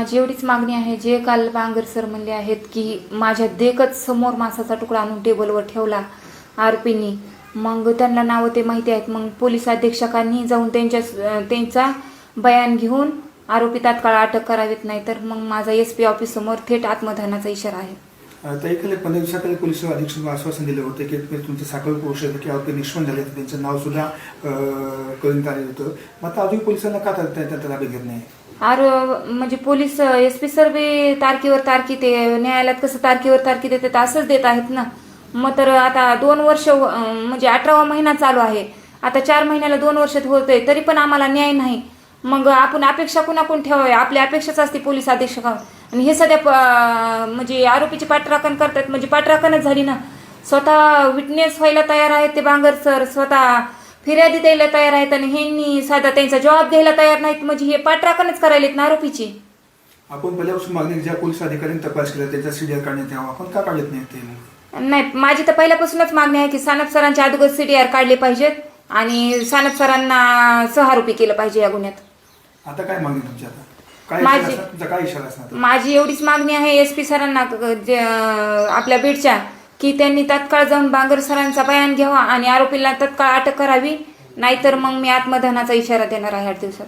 माझी एवढीच मागणी आहे जे काल बांगर सर म्हणले आहेत की माझ्या देखच समोर मासाचा तुकडा आणून टेबलवर ठेवला आरोपींनी. मग त्यांना नावं ते माहिती आहेत. मग पोलीस अधीक्षकांनी जाऊन त्यांच्या त्यांचा बयान घेऊन आरोपी तात्काळ अटक करावीत नाही तर मग माझा एस पी ऑफिस समोर थेट आत्मदहनाचा इशारा आहे. ताई खाली पंधरा दिवसाखाली पोलीस अधीक्षक आश्वासन दिलं होतं की तुमचे साखळ साखर पोष की आरोपी निष्पन्न झाले त्यांचं नाव सुद्धा करून कळून आलेलं होतं. मग आता अजून पोलिसांना का त्या- ताब्यात घेत नाही? आरो म्हणजे पोलीस एस पी सर बी तारखेवर तारखी ते न्यायालयात कसं तारखेवर तारखी देतात असंच देत आहेत ना. मग तर आता दोन वर्ष म्हणजे अठरावा महिना चालू आहे. आता चार महिन्याला दोन वर्षात होतंय तरी पण आम्हाला न्याय नाही. मग आपण अपेक्षा कुणाकून ठेवावी? आपली अपेक्षाच असते पोलीस अधीक्षकावर. आणि हे सध्या प- म्हणजे आरोपीची पाठराखण करतात म्हणजे पाठराखणच झाली ना. स्वतः विटनेस व्हायला तयार आहेत ते बांगर सर स्वतः फिर्यादी द्यायला तयार आहेत आणि ह्यांनी साधा त्यांचा जबाब द्यायला तयार नाहीत म्हणजे हे पाठराखणच करायलेत ना आरोपीची? आपण पहिल्यापासून मागणी ज्या पोलीस अधिकाऱ्यांनी तपास केला त्याचा सीडीआर काढण्यात यावा. आपण का काढत नाही ते? मग? नाही माझी तर पहिल्यापासूनच मागणी आहे की सानप सरांच्या अगोदर सीडीआर काढले पाहिजेत आणि सानप सरांना सहारोपी केलं पाहिजे या गुन्ह्यात. आता काय मागणी तुमची आता? काय माझी- इशारा असणार? तुमचा काय इशारा असणार? माझी एवढीच मागणी आहे एस पी सरांना क- जे, अं, आपल्या बीडच्या. की त्यांनी तत्काळ जाऊन बांगर सरांचा बयान घ्यावा आणि आरोपीला तत्काळ अटक करावी नाहीतर मग मी आत्मदहनाचा इशारा देणार आहे आठ दिवसात.